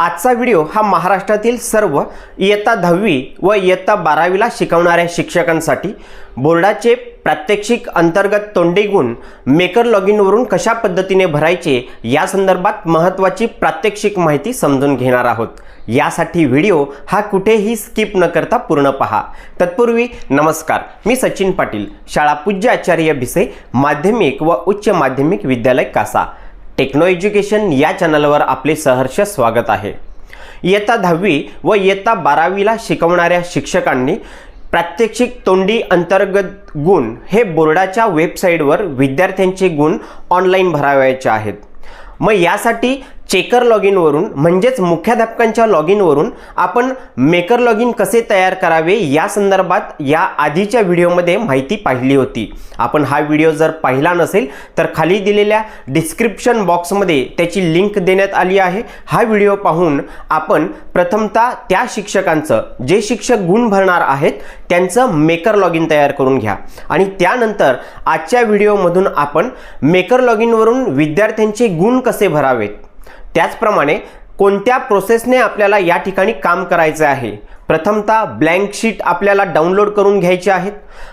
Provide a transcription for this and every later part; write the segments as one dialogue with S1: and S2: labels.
S1: आजचा व्हिडिओ हा महाराष्ट्रातील सर्व इयत्ता दहावी व इयत्ता बारावीला शिकवणाऱ्या शिक्षकांसाठी. बोर्डाचे प्रात्यक्षिक अंतर्गत तोंडी गुण मेकर लॉग इनवरून कशा पद्धतीने भरायचे या संदर्भात महत्त्वाची प्रात्यक्षिक माहिती समजून घेणार आहोत. यासाठी व्हिडिओ हा कुठेही स्किप न करता पूर्ण पहा. तत्पूर्वी नमस्कार मी सचिन पाटील शाळा पूज्य आचार्य भिसे माध्यमिक व उच्च माध्यमिक विद्यालय कासा. टेक्नो एज्युकेशन या चॅनलवर आपले सहर्ष स्वागत आहे. इयत्ता दहावी व इयत्ता बारावीला शिकवणाऱ्या शिक्षकांनी प्रात्यक्षिक तोंडी अंतर्गत गुण हे बोर्डाच्या वेबसाईटवर विद्यार्थ्यांचे गुण ऑनलाईन भरावायचे आहेत. मग यासाठी चेकर लॉग इनवरून म्हणजेच मुख्याध्यापकांच्या लॉग इनवरून आपण मेकर लॉग इन कसे तयार करावे या संदर्भात या आधीच्या व्हिडिओमध्ये माहिती पाहिली होती. आपण हा व्हिडिओ जर पाहिला नसेल तर खाली दिलेल्या डिस्क्रिप्शन बॉक्समध्ये त्याची लिंक देण्यात आली आहे. हा व्हिडिओ पाहून आपण प्रथमतः त्या शिक्षकांचं जे शिक्षक गुण भरणार आहेत त्यांचं मेकर लॉग इन तयार करून घ्या. आणि त्यानंतर आजच्या व्हिडिओमधून आपण मेकर लॉग इनवरून विद्यार्थ्यांचे गुण कसे भरावेत? त्याचप्रमाणे कोणत्या प्रोसेसने आपल्याला या ठिकाणी काम करायचं आहे? प्रथमतः ब्लँक शीट आपल्याला डाउनलोड करून घ्यायचे आहेत.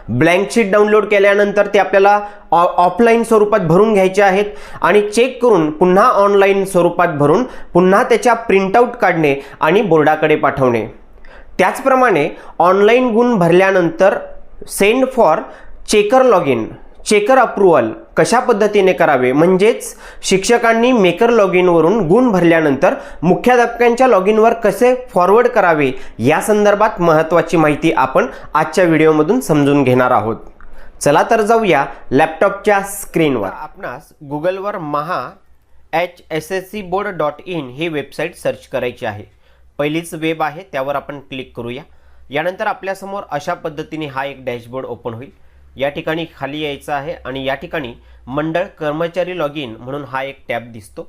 S1: ब्लँक शीट डाउनलोड केल्यानंतर ते आपल्याला ऑफलाईन स्वरूपात भरून घ्यायचे आहेत आणि चेक करून पुन्हा ऑनलाईन स्वरूपात भरून पुन्हा त्याच्या प्रिंटआउट काढणे आणि बोर्डाकडे पाठवणे. त्याचप्रमाणे ऑनलाईन गुण भरल्यानंतर send for checker log in checker approval कशा पद्धतीने करावे? म्हणजेच शिक्षकांनी मेकर लॉग इनवरून गुण भरल्यानंतर मुख्याध्यापकांच्या लॉग इनवर कसे फॉरवर्ड करावे? या संदर्भात महत्त्वाची माहिती आपण आजच्या व्हिडिओमधून समजून घेणार आहोत. चला तर जाऊया लॅपटॉपच्या स्क्रीनवर आपणास गुगलवर Maha H S S C board dot in he website search करायची आहे. पहिलीच वेब आहे त्यावर आपण क्लिक करूया. यानंतर आपल्यासमोर अशा पद्धतीने हा एक डॅशबोर्ड ओपन होईल. या ठिकाणी खाली यायचं आहे आणि या ठिकाणी मंडळ कर्मचारी लॉग इन म्हणून हा एक टॅब दिसतो.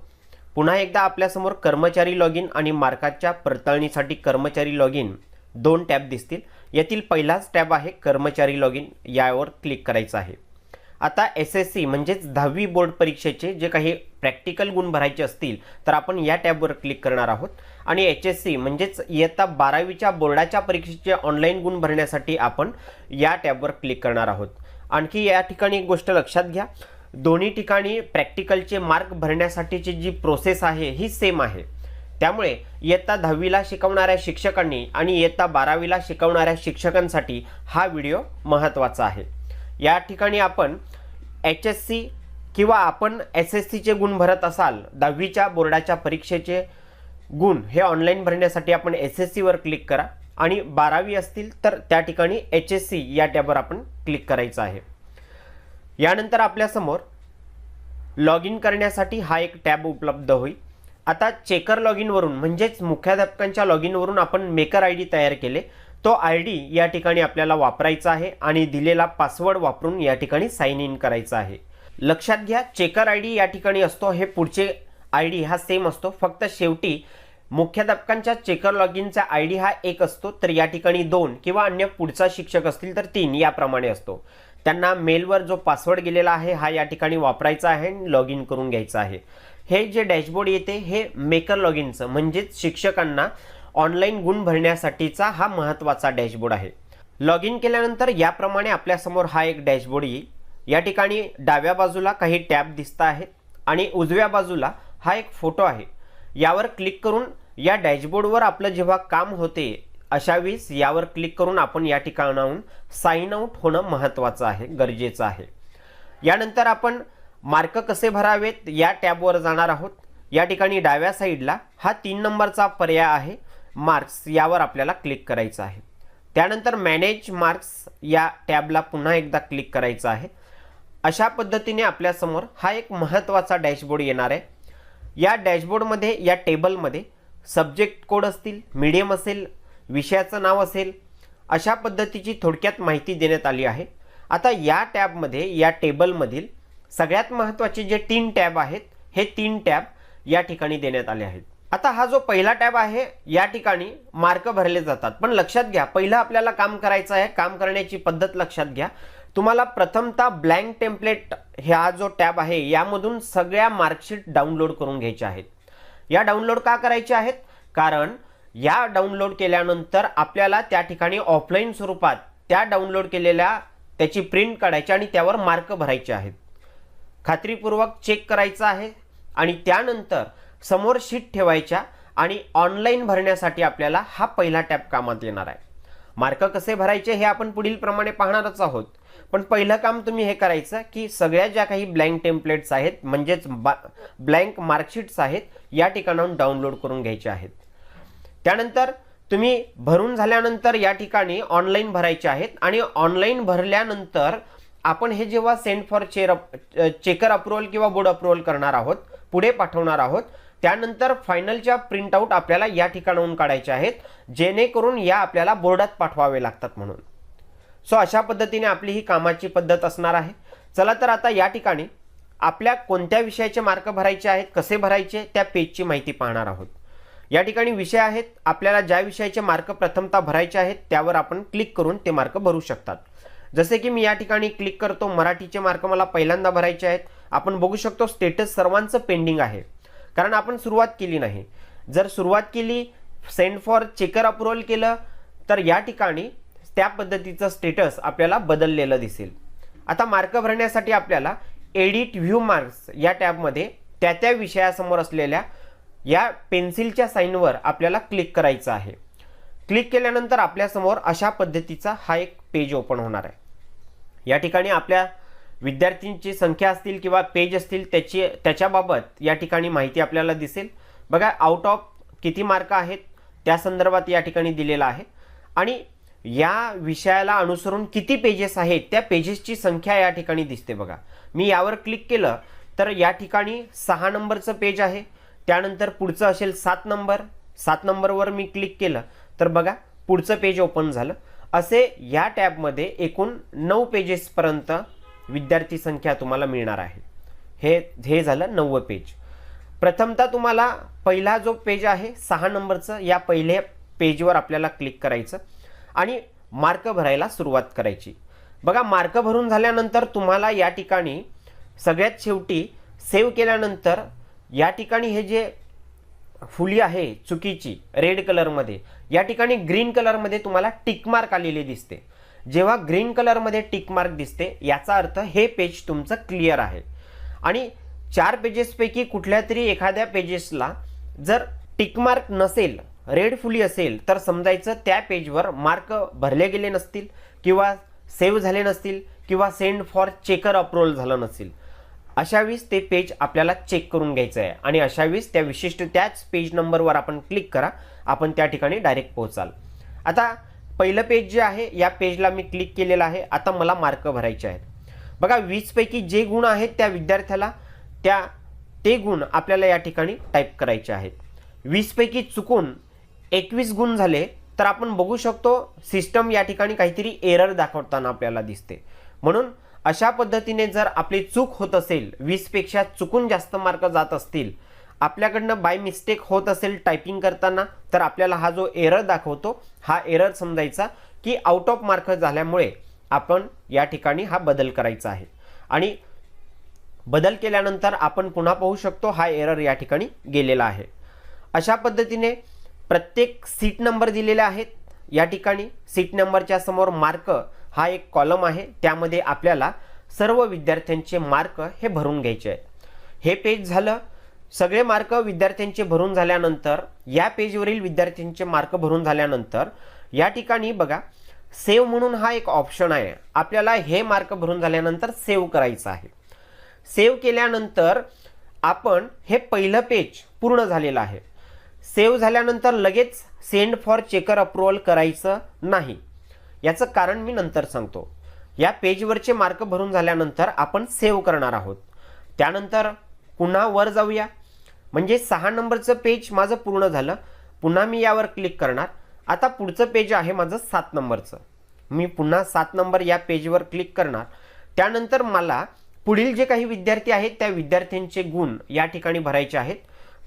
S1: पुन्हा एकदा आपल्यासमोर कर्मचारी लॉग इन आणि मार्काच्या पडताळणीसाठी कर्मचारी लॉग इन दोन टॅब दिसतील. यातील पहिलाच टॅब आहे कर्मचारी लॉग इन यावर क्लिक करायचं आहे. आता एस एस सी म्हणजेच दहावी बोर्ड परीक्षेचे जे काही प्रॅक्टिकल गुण भरायचे असतील तर आपण या टॅबवर क्लिक करणार आहोत. आणि एच एस सी म्हणजेच इयत्ता बारावीच्या बोर्डाच्या परीक्षेचे ऑनलाईन गुण भरण्यासाठी आपण या टॅबवर क्लिक करणार आहोत. आणखी या ठिकाणी एक गोष्ट लक्षात घ्या. दोन्ही ठिकाणी प्रॅक्टिकलचे मार्क भरण्यासाठीची जी प्रोसेस आहे ही सेम आहे. त्यामुळे इयत्ता दहावीला शिकवणाऱ्या शिक्षकांनी आणि इयत्ता बारावीला शिकवणाऱ्या शिक्षकांसाठी हा व्हिडिओ महत्त्वाचा आहे. या ठिकाणी आपण एच एस सी किंवा आपण एस एस सीचे गुण भरत असाल दहावीच्या बोर्डाच्या परीक्षेचे गुण हे ऑनलाईन भरण्यासाठी आपण एस एस सीवर क्लिक करा आणि बारावी असतील तर त्या ठिकाणी एच एस सी या टॅबवर आपण क्लिक करायचं आहे. यानंतर आपल्यासमोर लॉग इन करण्यासाठी हा एक टॅब उपलब्ध होईल. आता चेकर लॉग इनवरून म्हणजेच मुख्याध्यापकांच्या लॉग इनवरून आपण मेकर आय डी तयार केले. तो आय डी या ठिकाणी आपल्याला वापरायचा आहे आणि दिलेला पासवर्ड वापरून या ठिकाणी साइन इन करायचा आहे. लक्षात घ्या चेकर आय डी या ठिकाणी असतो हे पुढचे आय डी हा सेम असतो. फक्त शेवटी मुख्याध्यापकांच्या चेकर लॉग इनचा आय डी हा एक असतो तर या ठिकाणी दोन किंवा अन्य पुढचा शिक्षक असतील तर तीन याप्रमाणे असतो. त्यांना मेलवर जो पासवर्ड गेलेला आहे हा या ठिकाणी वापरायचा आहे आणि लॉग इन करून घ्यायचा आहे. हे जे डॅशबोर्ड येते हे मेकर लॉग इनचं म्हणजेच शिक्षकांना ऑनलाईन गुण भरण्यासाठीचा हा महत्त्वाचा डॅशबोर्ड आहे. लॉग इन केल्यानंतर याप्रमाणे आपल्यासमोर हा एक डॅशबोर्ड येईल. या ठिकाणी डाव्या बाजूला काही टॅब दिसत आहेत आणि उजव्या बाजूला हा एक फोटो आहे. यावर क्लिक करून या डॅशबोर्डवर आपलं जेव्हा काम होते अशा वेळेस यावर क्लिक करून आपण या ठिकाणाहून साईन आउट होणं महत्त्वाचं आहे गरजेचं आहे. यानंतर आपण मार्क कसे भरावेत या टॅबवर जाणार आहोत. या ठिकाणी डाव्या साईडला हा तीन नंबरचा पर्याय आहे. मार्क्स यावर आपल्याला क्लिक करायचं आहे. त्यानंतर मॅनेज मार्क्स या टॅबला पुन्हा एकदा क्लिक करायचं आहे. अशा पद्धतीने आपल्यासमोर हा एक महत्त्वाचा डॅशबोर्ड येणार आहे. या डॅशबोर्डमध्ये या टेबलमध्ये सब्जेक्ट कोड असतील मीडियम असेल विषयाचं नाव असेल अशा पद्धतीची थोडक्यात माहिती देण्यात आली आहे. आता या टॅबमध्ये या टेबलमधील सगळ्यात महत्त्वाचे जे तीन टॅब आहेत हे तीन टॅब या ठिकाणी देण्यात आले आहेत. आता हा जो पहिला टॅब आहे या ठिकाणी मार्क भरले जातात. पण लक्षात घ्या पहिलं आपल्याला काम करायचं आहे काम करण्याची पद्धत लक्षात घ्या. तुम्हाला प्रथमतः ब्लँक टेम्पलेट हा जो टॅब आहे यामधून सगळ्या मार्कशीट डाउनलोड करून घ्यायच्या आहेत. या डाउनलोड का करायच्या आहेत? कारण या डाउनलोड केल्यानंतर आपल्याला त्या ठिकाणी ऑफलाईन स्वरूपात त्या डाउनलोड केलेल्या त्याची प्रिंट काढायची आणि त्यावर मार्क भरायचे आहेत. खात्रीपूर्वक चेक करायचं आहे आणि त्यानंतर समोर शीट ठेवायच्या आणि ऑनलाईन भरण्यासाठी आपल्याला हा पहिला टॅप कामात येणार आहे. मार्क कसे भरायचे हे आपण पुढील प्रमाणे पाहणारच आहोत. पण पहिलं काम तुम्ही हे करायचं की सगळ्या ज्या काही ब्लँक टेम्पलेट्स आहेत म्हणजेच ब्लँक मार्कशीट्स आहेत या ठिकाणाहून डाउनलोड करून घ्यायचे आहेत. त्यानंतर तुम्ही भरून झाल्यानंतर या ठिकाणी ऑनलाईन भरायचे आहेत आणि ऑनलाईन भरल्यानंतर आपण हे जेव्हा सेंड फॉर चेर चेकर अप्रुव्हल किंवा बोर्ड अप्रुव्हल करणार आहोत पुढे पाठवणार आहोत त्यानंतर फायनलच्या प्रिंटआउट आपल्याला या ठिकाणाहून काढायच्या आहेत जेणेकरून या आपल्याला बोर्डात पाठवावे लागतात म्हणून. सो अशा पद्धतीने आपली ही कामाची पद्धत असणार आहे. चला तर आता या ठिकाणी आपल्या कोणत्या विषयाचे मार्क भरायचे आहेत कसे भरायचे त्या पेजची माहिती पाहणार आहोत. या ठिकाणी विषय आहेत आपल्याला ज्या विषयाचे मार्क प्रथमतः भरायचे आहेत त्यावर आपण क्लिक करून ते मार्क भरू शकतात. जसे की मी या ठिकाणी क्लिक करतो मराठीचे मार्क मला पहिल्यांदा भरायचे आहेत. आपण बघू शकतो स्टेटस सर्वांचं पेंडिंग आहे. कारण आपण सुरुवात केली नाही. जर सुरुवात केली सेंड फॉर चेकर अप्रुव्हल केलं तर या ठिकाणी त्या पद्धतीचं स्टेटस आपल्याला बदललेलं दिसेल. आता मार्क भरण्यासाठी आपल्याला एडिट व्ह्यू मार्क्स या टॅबमध्ये त्या त्या विषयासमोर असलेल्या या पेन्सिलच्या साईनवर आपल्याला क्लिक करायचं आहे. क्लिक केल्यानंतर आपल्यासमोर अशा पद्धतीचा हा एक पेज ओपन होणार आहे. या ठिकाणी आपल्या विद्यार्थ्यांची संख्या असतील किंवा पेज असतील त्याची त्याच्याबाबत या ठिकाणी माहिती आपल्याला दिसेल. बघा आउट ऑफ किती मार्क आहेत त्या संदर्भात या ठिकाणी दिलेला आहे. आणि या विषयाला अनुसरून किती पेजेस आहेत त्या पेजेसची संख्या या ठिकाणी दिसते बघा. मी यावर क्लिक केलं तर या ठिकाणी सहा नंबरचं पेज आहे. त्यानंतर पुढचं असेल सात नंबर. सात नंबरवर मी क्लिक केलं तर बघा पुढचं पेज ओपन झालं. असे या टॅबमध्ये एकूण नऊ पेजेसपर्यंत विद्यार्थी संख्या तुम्हाला मिळणार आहे. हे हे झालं नववं पेज प्रथमतः तुम्हाला पहिला जो पेज आहे सहा नंबरचं या पहिल्या पेजवर आपल्याला क्लिक करायचं आणि मार्क भरायला सुरुवात करायची. बघा मार्क भरून झाल्यानंतर तुम्हाला या ठिकाणी सगळ्यात शेवटी सेव्ह केल्यानंतर या ठिकाणी हे जे फुली आहे चुकीची रेड कलरमध्ये या ठिकाणी ग्रीन कलरमध्ये तुम्हाला टिक मार्क आलेले दिसते. जेव्हा ग्रीन कलरमध्ये टिक मार्क दिसते याचा अर्थ हे पेज तुमचं क्लिअर आहे. आणि चार पेजेसपैकी कुठल्या तरी एखाद्या पेजेसला जर टिक मार्क नसेल रेड फुली असेल तर समजायचं त्या पेजवर मार्क भरले गेले नसतील किंवा सेव्ह झाले नसतील किंवा सेंड फॉर चेकर अप्रुव्हल झालं नसेल. अशावेळीस ते पेज आपल्याला चेक करून घ्यायचं आहे. आणि अशावेळीस त्या विशिष्ट त्याच पेज नंबरवर आपण क्लिक करा आपण त्या ठिकाणी डायरेक्ट पोहोचाल. आता पहिलं पेज जे आहे या पेजला मी क्लिक केलेलं आहे. आता मला मार्क भरायचे आहेत. बघा वीसपैकी जे गुण आहेत त्या विद्यार्थ्याला त्या ते गुण आपल्याला या ठिकाणी टाईप करायचे आहेत. वीसपैकी चुकून एकवीस गुण झाले तर आपण बघू शकतो सिस्टम या ठिकाणी काहीतरी एरर दाखवताना आपल्याला दिसते. म्हणून अशा पद्धतीने जर आपली चूक होत असेल वीसपेक्षा चुकून जास्त मार्क जात असतील आपल्याकडनं बाय मिस्टेक होत असेल टायपिंग करताना तर आपल्याला हा जो एरर दाखवतो हा एरर समजायचा की आउट ऑफ मार्क झाल्यामुळे आपण या ठिकाणी हा बदल करायचा आहे. आणि बदल केल्यानंतर आपण पुन्हा पाहू शकतो हा एरर या ठिकाणी गेलेला आहे. अशा पद्धतीने प्रत्येक सीट नंबर दिलेले आहेत. या ठिकाणी सीट नंबरच्या समोर मार्क हा एक कॉलम आहे. त्यामध्ये आपल्याला सर्व विद्यार्थ्यांचे मार्क हे भरून घ्यायचे आहेत. हे पेज झालं सगळे मार्क विद्यार्थ्यांचे भरून झाल्यानंतर या पेजवरील विद्यार्थ्यांचे मार्क भरून झाल्यानंतर या ठिकाणी बघा सेव्ह म्हणून हा एक ऑप्शन आहे. आपल्याला हे मार्क भरून झाल्यानंतर सेव्ह करायचं आहे. सेव्ह केल्यानंतर आपण हे पहिलं पेज पूर्ण झालेलं आहे. सेव्ह झाल्यानंतर लगेच सेंड फॉर चेकर अप्रुव्हल करायचं नाही. याचं कारण मी नंतर सांगतो. या पेजवरचे मार्क भरून झाल्यानंतर आपण सेव्ह करणार आहोत. त्यानंतर पुन्हा वर जाऊया. म्हणजे सहा नंबरचं पेज माझं पूर्ण झालं. पुन्हा मी यावर क्लिक करणार. आता पुढचं पेज आहे माझं सात नंबरचं. मी पुन्हा सात नंबर या पेजवर क्लिक करणार. त्यानंतर मला पुढील जे काही विद्यार्थी आहेत त्या विद्यार्थ्यांचे गुण या ठिकाणी भरायचे आहेत.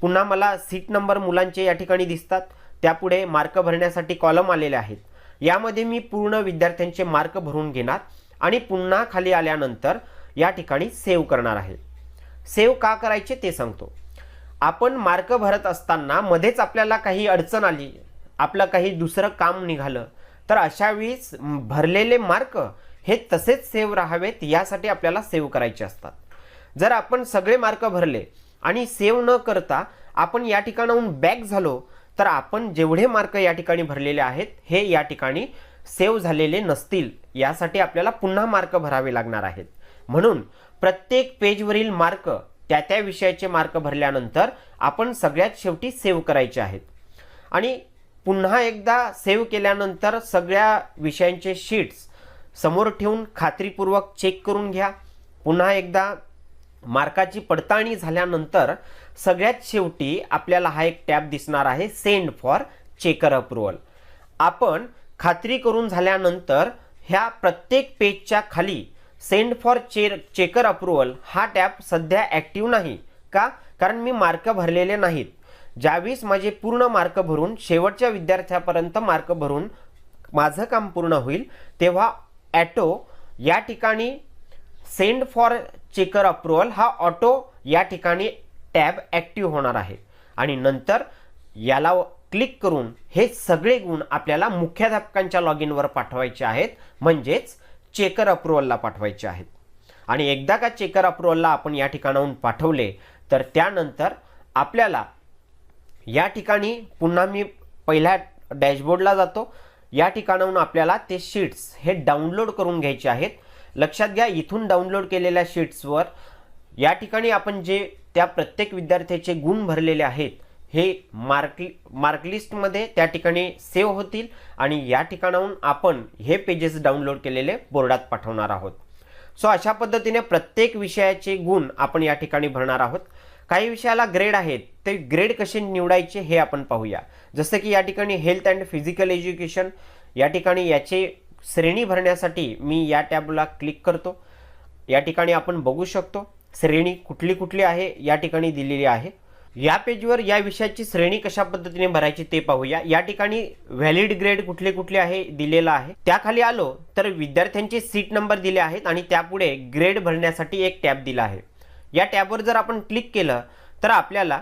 S1: पुन्हा मला सीट नंबर मुलांचे या ठिकाणी दिसतात. त्यापुढे मार्क भरण्यासाठी कॉलम आलेले आहेत. यामध्ये मी पूर्ण विद्यार्थ्यांचे मार्क भरून घेणार आणि पुन्हा खाली आल्यानंतर या ठिकाणी सेव्ह करणार आहे. सेव्ह का करायचे ते सांगतो. आपण मार्क भरत असताना मध्येच आपल्याला काही अडचण आली आपलं काही दुसरं काम निघालं तर अशा वेळीच भरलेले मार्क हे तसेच सेव्ह राहावेत यासाठी आपल्याला सेव्ह करायचे असतात. जर आपण सगळे मार्क भरले आणि सेव्ह न करता आपण या ठिकाणाहून बॅक झालो तर आपण जेवढे मार्क या ठिकाणी भरलेले आहेत हे या ठिकाणी सेव्ह झालेले नसतील यासाठी आपल्याला पुन्हा मार्क भरावे लागणार आहेत. म्हणून प्रत्येक पेजवरील मार्क त्या त्या विषयाचे मार्क भरल्यानंतर आपण सगळ्यात शेवटी सेव्ह करायचे आहेत. आणि पुन्हा एकदा सेव्ह केल्यानंतर सगळ्या विषयांचे शीट्स समोर ठेवून खात्रीपूर्वक चेक करून घ्या. पुन्हा एकदा मार्काची पडताळणी झाल्यानंतर सगळ्यात शेवटी आपल्याला हा एक टॅब दिसणार आहे सेंड फॉर चेकर अप्रुव्हल. आपण खात्री करून झाल्यानंतर ह्या प्रत्येक पेजच्या खाली सेंड फॉर चेर चेकर अप्रुव्हल हा टॅब सध्या ॲक्टिव्ह नाही. का? कारण मी मार्क भरलेले नाहीत. ज्यावेळेस माझे पूर्ण मार्क भरून शेवटच्या विद्यार्थ्यापर्यंत मार्क भरून माझं काम पूर्ण होईल तेव्हा ॲटो या ठिकाणी सेंड फॉर चेकर अप्रुव्हल हा ऑटो या ठिकाणी टॅब ॲक्टिव्ह होणार आहे. आणि नंतर याला क्लिक करून हे सगळे गुण आपल्याला मुख्याध्यापकांच्या लॉग इनवर पाठवायचे आहेत. म्हणजेच चेकर अप्रुव्हलला पाठवायचे आहेत. आणि एकदा का चेकर अप्रुव्हलला आपण या ठिकाणाहून पाठवले तर त्यानंतर आपल्याला या ठिकाणी पुन्हा मी पहिल्या डॅशबोर्डला जातो. या ठिकाणाहून आपल्याला ते शीट्स हे डाउनलोड करून घ्यायचे आहेत. लक्षात घ्या इथून डाउनलोड केलेल्या शीट्सवर या ठिकाणी आपण जे त्या प्रत्येक विद्यार्थ्याचे गुण भरलेले आहेत हे मार्क मार्कलिस्टमध्ये त्या ठिकाणी सेव्ह होतील आणि या ठिकाणाहून आपण हे पेजेस डाउनलोड केलेले बोर्डात पाठवणार आहोत. सो अशा पद्धतीने प्रत्येक विषयाचे गुण आपण या ठिकाणी भरणार आहोत. काही विषयाला ग्रेड आहेत ते ग्रेड कसे निवडायचे हे आपण पाहूया. जसं की या ठिकाणी हेल्थ अँड फिजिकल एज्युकेशन या ठिकाणी याचे श्रेणी भरण्यासाठी मी या टॅबला क्लिक करतो. या ठिकाणी आपण बघू शकतो श्रेणी कुठली कुठली आहे या ठिकाणी दिलेली आहे. या पेजवर या विषयाची श्रेणी कशा पद्धतीने भरायची ते पाहूया. या ठिकाणी व्हॅलिड ग्रेड कुठले कुठले आहे दिलेला आहे. त्याखाली आलो तर विद्यार्थ्यांचे सीट नंबर दिले आहेत आणि त्यापुढे ग्रेड भरण्यासाठी एक टॅब दिला आहे. या टॅबवर जर आपण क्लिक केलं तर आपल्याला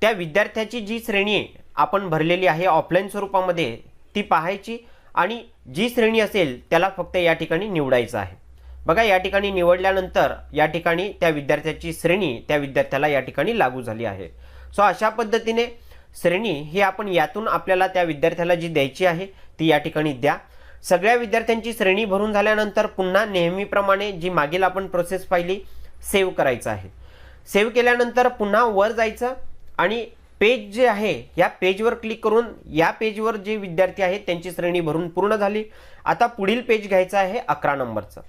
S1: त्या विद्यार्थ्याची जी श्रेणी आपण भरलेली आहे ऑफलाईन स्वरूपामध्ये ती पाहायची आणि जी श्रेणी असेल त्याला फक्त या ठिकाणी निवडायचं आहे. बघा या ठिकाणी निवडल्यानंतर या ठिकाणी त्या विद्यार्थ्याची श्रेणी त्या विद्यार्थ्याला या ठिकाणी लागू झाली आहे. सो अशा पद्धतीने श्रेणी ही आपण यातून आपल्याला त्या विद्यार्थ्याला जी द्यायची आहे ती या ठिकाणी द्या. सगळ्या विद्यार्थ्यांची श्रेणी भरून झाल्यानंतर पुन्हा नेहमीप्रमाणे जी मागील आपण प्रोसेस पाहिली सेव्ह करायचं आहे. सेव्ह केल्यानंतर पुन्हा वर जायचं आणि पेज जे आहे या पेजवर क्लिक करून या पेजवर जे विद्यार्थी आहेत त्यांची श्रेणी भरून पूर्ण झाली. आता पुढील पेज घ्यायचं आहे अकरा नंबरचं.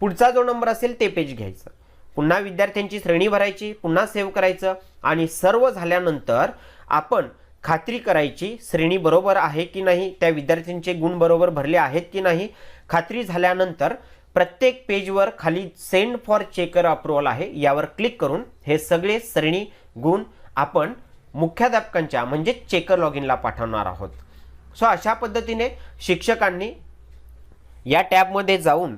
S1: पुढचा जो नंबर असेल ते पेज घ्यायचं. पुन्हा विद्यार्थ्यांची श्रेणी भरायची पुन्हा सेव्ह करायचं आणि सर्व झाल्यानंतर आपण खात्री करायची श्रेणी बरोबर आहे की नाही त्या विद्यार्थ्यांचे गुण बरोबर भरले आहेत की नाही. खात्री झाल्यानंतर प्रत्येक पेजवर खाली सेंड फॉर चेकर अप्रुव्हल आहे. यावर क्लिक करून हे सगळे श्रेणी गुण आपण मुख्याध्यापकांच्या म्हणजे चेकर लॉग इनला पाठवणार आहोत. सो अशा पद्धतीने शिक्षकांनी या टॅबमध्ये जाऊन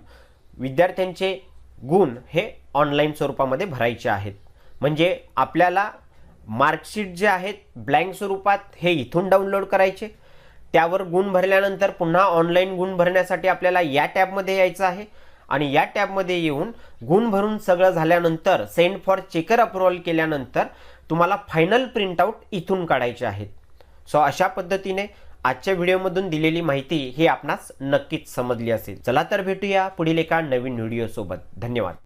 S1: विद्यार्थ्यांचे गुण हे ऑनलाईन स्वरूपामध्ये भरायचे आहेत. म्हणजे आपल्याला मार्कशीट जे आहेत ब्लँक स्वरूपात हे इथून डाउनलोड करायचे. त्यावर गुण भरल्यानंतर पुन्हा ऑनलाईन गुण भरण्यासाठी आपल्याला या टॅबमध्ये यायचं आहे. आणि या टॅबमध्ये येऊन गुण भरून सगळं झाल्यानंतर सेंड फॉर चेकर अप्रुव्हल केल्यानंतर तुम्हाला फायनल प्रिंटआउट इथून काढायचे आहेत. सो अशा पद्धतीने आजच्या व्हिडिओमधून दिलेली माहिती ही आपणास नक्कीच समजली असेल. चला तर भेटूया पुढील एका नवीन व्हिडिओसोबत. धन्यवाद.